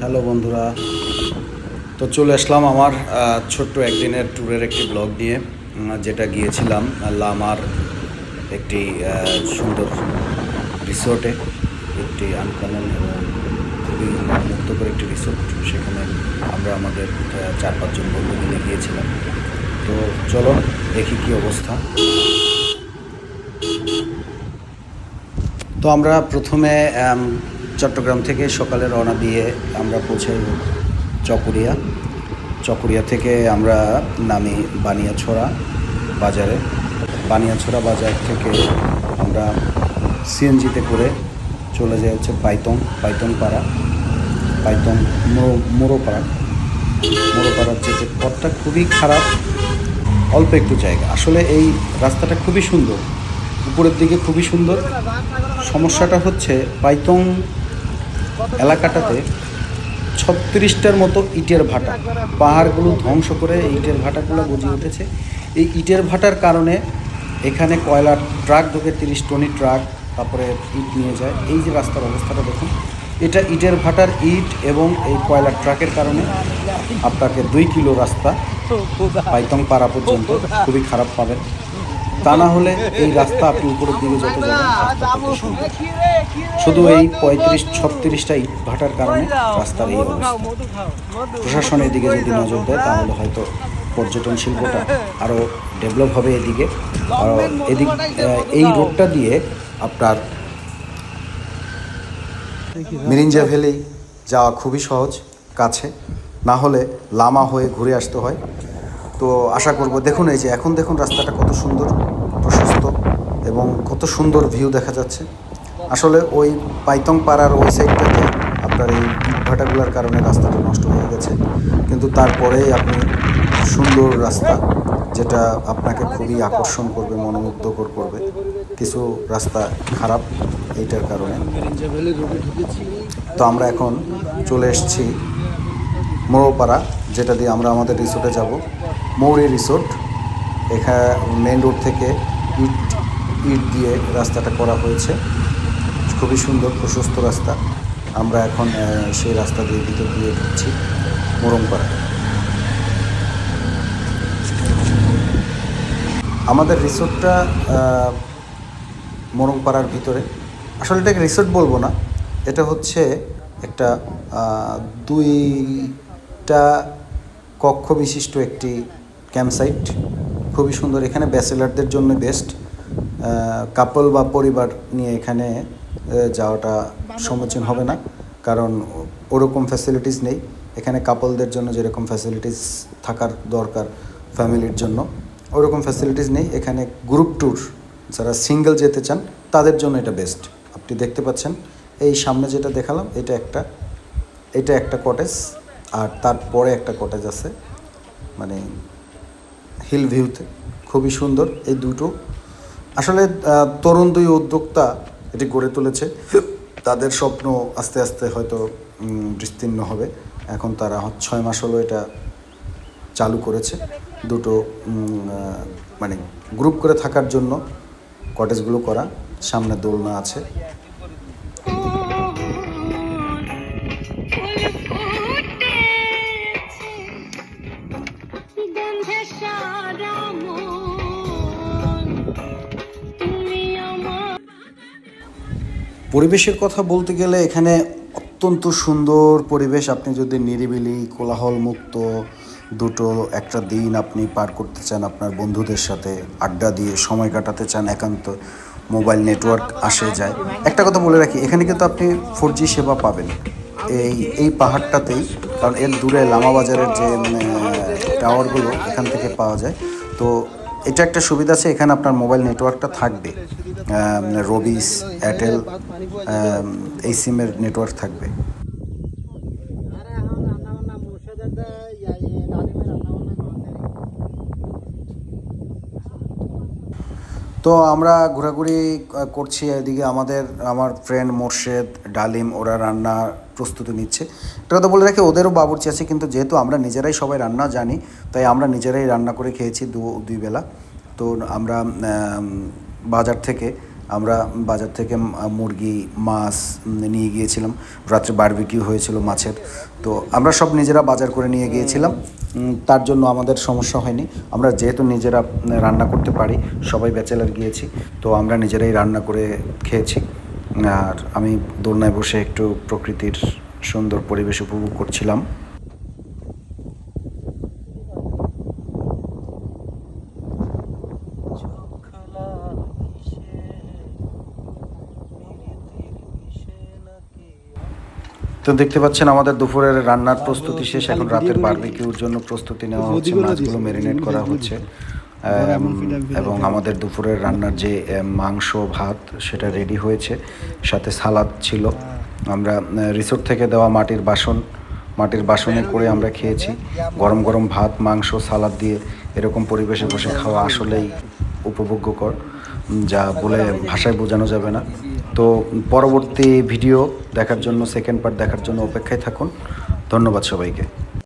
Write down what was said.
Hello বন্ধুরা। তো চলে আসলাম আমার ছোট্ট একদিনের ট্যুরের একটি ব্লগ নিয়ে যেটা গিয়েছিলাম, লামার একটি সুন্দর রিসোর্টে, একটি আনকমন এবং খুবই মুক্তকর একটি রিসোর্ট, সেখানে আমরা আমাদের চার পাঁচজন বন্ধু মিলে গিয়েছিলাম। তো চলো দেখি কি অবস্থা। তো আমরা প্রথমে চট্টগ্রাম থেকে সকালে রওনা দিয়ে আমরা পৌঁছাই চকরিয়া। চকরিয়া থেকে আমরা নামি বানিয়াছড়া বাজারে। বানিয়াছড়া বাজার থেকে আমরা সিএনজিতে করে চলে যাই হচ্ছে পাইতং পাইতং পাড়া পাইতং মোড়ো, মোড়োপাড়া। মোড়োপাড়ার যে পথটা খুবই খারাপ, অল্প একটু জায়গা। আসলে এই রাস্তাটা খুবই সুন্দর, উপরের দিকে খুবই সুন্দর। সমস্যাটা হচ্ছে পাইতং এলাকাটাতে ছত্রিশটার মতো ইটের ভাটা। পাহাড়গুলো ধ্বংস করে এই ইটের ভাটাগুলো গজিয়ে উঠেছে। এই ইটের ভাটার কারণে এখানে কয়লার ট্রাক ঢোকে তিরিশ টনি ট্রাক তারপরে ইট নিয়ে যায়। এই যে রাস্তার অবস্থাটা দেখুন এটা ইটের ভাটার ইট এবং এই কয়লার ট্রাকের কারণে আপনাকে দুই কিলো রাস্তা পাইতং পাড়া পর্যন্ত খুবই খারাপ পাবেন তা না হলে এই রাস্তা আপনি উপরের দিকে যত যাবেন সুন্দর। শুধু এই পঁয়ত্রিশ ছত্রিশটা ইট ভাটার কারণে রাস্তার এই অবস্থা। প্রশাসন এদিকে যদি নজর দেয় তাহলে হয়তো পর্যটন শিল্পটা আরও ডেভেলপ হবে এদিকে। আর এদিক এই রোডটা দিয়ে আপনার মিরিঞ্জা ভ্যালি যাওয়া খুবই সহজ কাছে। না হলে লামা হয়ে ঘুরে আসতে হয়। তো আশা করব দেখুন এই যে এখন দেখুন রাস্তাটা কত সুন্দর, প্রশস্ত এবং কত সুন্দর ভিউ দেখা যাচ্ছে। আসলে ওই পাইতং পাড়ার ওই সাইডটাতে আপনার এই ইটভাটাগুলোর কারণে রাস্তাটা নষ্ট হয়ে গেছে। কিন্তু তারপরেই আপনি সুন্দর রাস্তা যেটা আপনাকে খুবই আকর্ষণ করবে, মনোমুগ্ধকর করবে। কিছু রাস্তা খারাপ এইটার কারণে। তো আমরা এখন চলে এসেছি মোড়োপাড়া যেটা দিয়ে আমরা আমাদের রিসোর্টে যাব। মৌরি রিসোর্ট এখানে মেন রোড থেকে ইট ইট দিয়ে রাস্তাটা করা হয়েছে। খুবই সুন্দর প্রশস্ত রাস্তা। আমরা এখন সেই রাস্তা দিয়ে ভিতর দিয়ে ঢুকছি মোরমপাড়া আমাদের রিসোর্টটা মোরমপাড়ার ভিতরে। আসলে এটাকে রিসোর্ট বলব না। এটা হচ্ছে একটা আহ, দুইটা কক্ষ বিশিষ্ট একটি ক্যাম্প সাইট খুবই সুন্দর, এখানে ব্যাচেলারদের জন্য বেস্ট কাপল বা পরিবার নিয়ে এখানে যাওয়াটা সমীচীন হবে না, কারণ ওরকম ফ্যাসিলিটিস নেই। এখানে কাপলদের জন্য যেরকম ফ্যাসিলিটিস থাকার দরকার ফ্যামিলির জন্য, ওরকম ফ্যাসিলিটিস নেই। এখানে গ্রুপ ট্যুর যারা সিঙ্গেল যেতে চান, তাদের জন্য এটা বেস্ট আপনি দেখতে পাচ্ছেন, এই সামনে যেটা দেখালাম, এটা একটা এটা একটা কটেজ আর তারপরে একটা কটেজ আছে মানে হিল ভিউতে খুবই সুন্দর এই দুটো। আসলে তরুণ দুই উদ্যোক্তা এটি গড়ে তুলেছে। তাদের স্বপ্ন আস্তে আস্তে হয়তো বিস্তীর্ণ হবে। এখন তারা ছয় মাস হলো এটা চালু করেছে। দুটো মানে গ্রুপ করে থাকার জন্য কটেজগুলো করা। সামনে দোলনা আছে। পরিবেশের কথা বলতে গেলে এখানে অত্যন্ত সুন্দর পরিবেশ। আপনি যদি নিরিবিলি কোলাহল মুক্ত দুটো একটা দিন আপনি পার করতে চান আপনার বন্ধুদের সাথে আড্ডা দিয়ে সময় কাটাতে চান একান্ত মোবাইল নেটওয়ার্ক আসে যায়। একটা কথা বলে রাখি এখানে কিন্তু আপনি ফোর জি সেবা পাবেন। এই এই পাহাড়টাতেই কারণ এর দূরে লামা বাজারের যে মানে, টাওয়ারগুলো এখান থেকে পাওয়া যায়। তো এটা একটা সুবিধা আছে এখানে আপনার মোবাইল নেটওয়ার্কটা থাকবে। রবিস এয়ারটেল এই সিমের নেটওয়ার্ক থাকবে। তো আমরা ঘোরাঘুরি করছি এদিকে আমাদের, আমার ফ্রেন্ড মোর্শেদ, ডালিম, ওরা রান্না প্রস্তুতি নিচ্ছে। এটা কথা বলে রাখি, ওদেরও বাবুর্চি আছে, কিন্তু যেহেতু আমরা নিজেরাই সবাই রান্না জানি, তাই আমরা নিজেরাই রান্না করে খেয়েছি দু, দুই বেলা। তো আমরা বাজার থেকে আমরা বাজার থেকে মুরগি, মাছ নিয়ে গিয়েছিলাম। রাত্রে বারবিকিউ হয়েছিল মাছের। তো আমরা সব নিজেরা বাজার করে নিয়ে গিয়েছিলাম। তার জন্য আমাদের সমস্যা হয়নি। আমরা যেহেতু নিজেরা রান্না করতে পারি, সবাই ব্যাচেলার গিয়েছি। তো আমরা নিজেরাই রান্না করে খেয়েছি। আর আমি দোলনায় বসে একটু প্রকৃতির সুন্দর পরিবেশ উপভোগ করছিলাম। তো দেখতে পাচ্ছেন আমাদের দুপুরের রান্নার প্রস্তুতি শেষ। এখন রাতের বারবিকিউর জন্য প্রস্তুতি নেওয়া হচ্ছে মাছগুলো ম্যারিনেট করা হচ্ছে। এবং আমাদের দুপুরের রান্নার যে মাংস ভাত সেটা রেডি হয়েছে। সাথে সালাদ ছিল। আমরা রিসোর্ট থেকে দেওয়া মাটির বাসন মাটির বাসনে করে আমরা খেয়েছি। গরম গরম ভাত মাংস সালাদ দিয়ে এরকম পরিবেশে বসে খাওয়া আসলেই উপভোগ্যকর যা বলে ভাষায় বোঝানো যাবে না। তো পরবর্তী ভিডিও দেখার জন্য সেকেন্ড পার্ট দেখার জন্য অপেক্ষায় থাকুন। ধন্যবাদ সবাইকে।